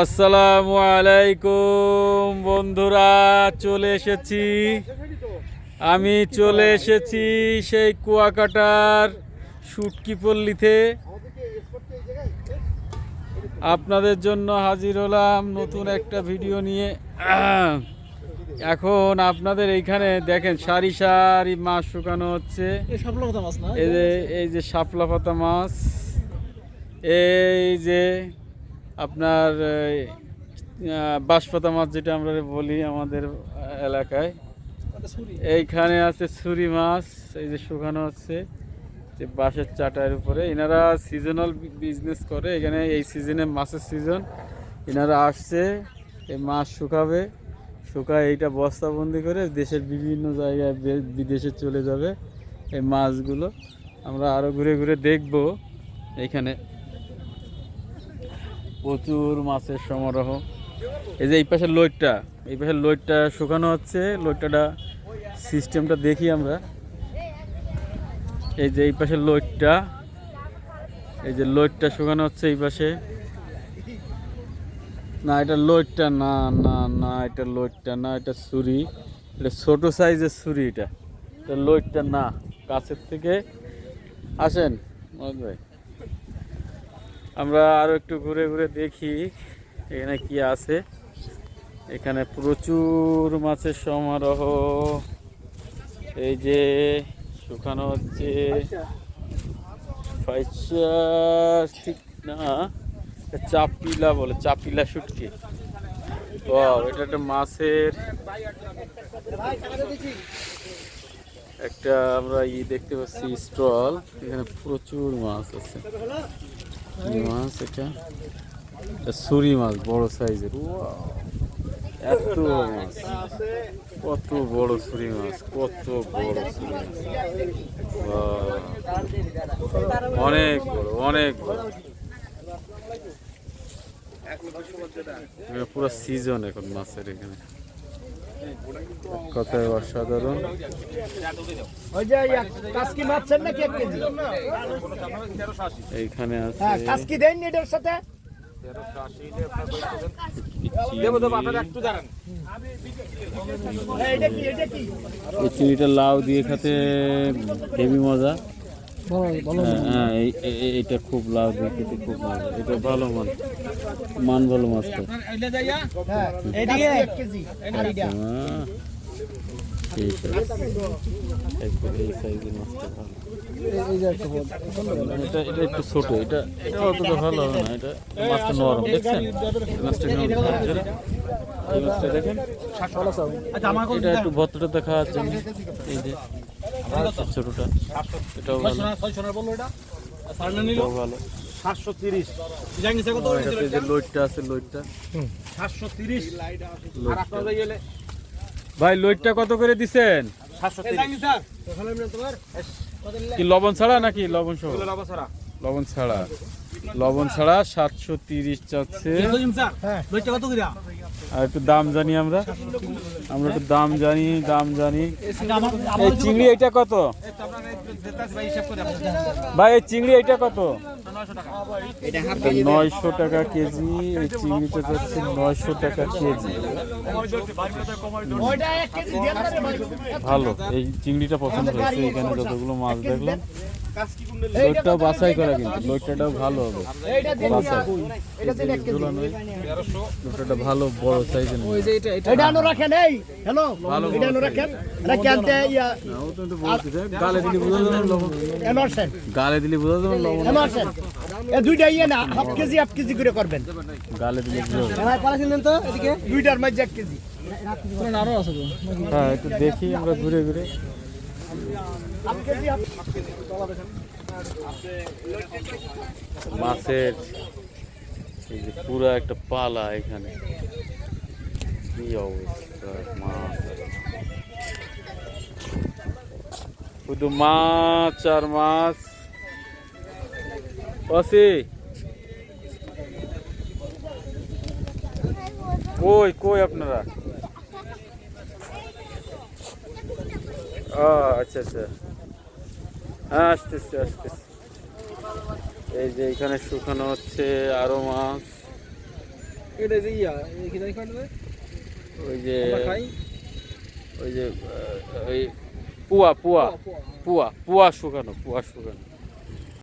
আসসালামু আলাইকুম বন্ধুরা চলে এসেছি। আমি চলে এসেছি সেই কুয়াকাটার শুটকি পল্লীতে। আপনাদের জন্য হাজির হলাম নতুন একটা ভিডিও নিয়ে। এখন আপনাদের এইখানে দেখেন সারি সারি মাছ শুকানো হচ্ছে। এই যে এই যে শাপলা পাতা মাছ এই যে আপনার বাঁশপাতা মাছ যেটা আমরা বলি আমাদের এলাকায়। এইখানে আছে ছুরি মাছ, এই যে শুকানো হচ্ছে যে বাঁশের চাটার উপরে। এনারা সিজনাল বিজনেস করে, এখানে এই সিজনে মাছের সিজন এনারা আসছে, এই মাছ শুকাবে, শুকায় এইটা বস্তাবন্দি করে দেশের বিভিন্ন জায়গায় বিদেশে চলে যাবে এই মাছগুলো। আমরা আরও ঘুরে ঘুরে দেখব এইখানে। প্রচুর মাছের সমারোহ। এই যে এই পাশের লোডটা এই পাশের লোডটা শুকানো হচ্ছে। লোডটা সিস্টেমটা দেখি আমরা। এই যে এই পাশের লোডটা এই যে লোডটা শুকানো হচ্ছে এই পাশে। না, এটা লোডটা না না না, এটা লোডটা না, এটা ছুরি। এটা ছোট সাইজের ছুরি এটা। এটা না, কাছের থেকে। আসেন ভাই। আমরা আরও একটু ঘুরে ঘুরে দেখি এখানে কি আছে। এখানে প্রচুর মাছের সমারোহ। এই যে শুকানো হচ্ছে। ঠিক না চাপিলা বলে, চাপিলা শুটকি। এটা একটা মাছের একটা আমরা ই দেখতে পাচ্ছি স্টল। এখানে প্রচুর মাছ আছে। মাছ, এটা সুরি মাছ, বড় সাইজের। এত মাছ, কত বড় সুরি মাছ, কত বড় সুরি অনেক বড় অনেক বড়। পুরো সিজন এখন মাছের এখানে। কথায় অসাধারণ। এইখানে হ্যাঁ আছে দেন এটার সাথে। লাউ দিয়ে খেতে হেভি মজা। হ্যাঁ, হ্যাঁ এই- খুব দিয়ে খুব মজা এটা ভালো মান মান ভালো কেজি আর এটা ভালো। একটা। এটা এটা ছোট এটা এটা অতটা ভালো হবে না এটা মাছটা নরম দেখছেন? মাছটা দেখেন? ভালো এটা একটু ভত্তটা দেখা যাচ্ছে। না। এই যে ছোটটা। এটাও ভালো। এটাও ভালো। সাতশো তিরিশ। লোডটা আছে লোডটা। সাতশো তিরিশ। লোডটা। ভাই লোডটা কত করে দিছেন? কি লবণ ছাড়া নাকি লবণ সহ? লবণ ছাড়া। লবণ ছাড়া। সাতশো তিরিশ চাচ্ছে। আর একটু দাম জানি আমরা। আমরা একটু দাম জানি দাম জানি। এই চিংড়ি এটা কত? ভাই, এই চিংড়ি এটা কত? নয়শো টাকা কেজি, এই চিংড়িটা যাচ্ছে নয়শো টাকা কেজি। ভালো, এই চিংড়িটা পছন্দ হয়েছে, এখানে যতগুলো মাছ দেখলাম। লোডটাও বাছাই করা কিন্তু লোডটাও ভালো হবে। লোডটা ভালো বড় সাইজের ওই যে এটা এটা। আনো রাখেন এই হ্যালো। এটা আনো রাখেন। রাখি আনতে ইয়া না, ও তো একটু গালে দিলে বোঝা যাবে লবণ এমারসেন গালে দিলে বোঝা যাবে লবণ এমারসেন এ দুইটা ইয়ে না হাফ কেজি হাফ কেজি করে করবেন। গালে দিলে বোঝা যাবে ভাই পালা কিনলেন তো এদিকে। দুইটার মাঝে এক কেজি। আরও আছে হ্যাঁ একটু দেখি আমরা ঘুরে ঘুরে। মাছের এই যে পুরো একটা পালা এখানে। কি অবস্থা, মাছ। শুধু মাছ আর মাছ। অসি কই কই আপনারা? ও আচ্ছা আচ্ছা। হ্যাঁ আসতেছি আসতেছি। এই যে এখানে শুকানো হচ্ছে আরও মাছ। এটা যে ইয়া ওই যে ওই যে ওই পুয়া পুয়া। পুয়া পুয়া শুকানো পুয়া শুকানো।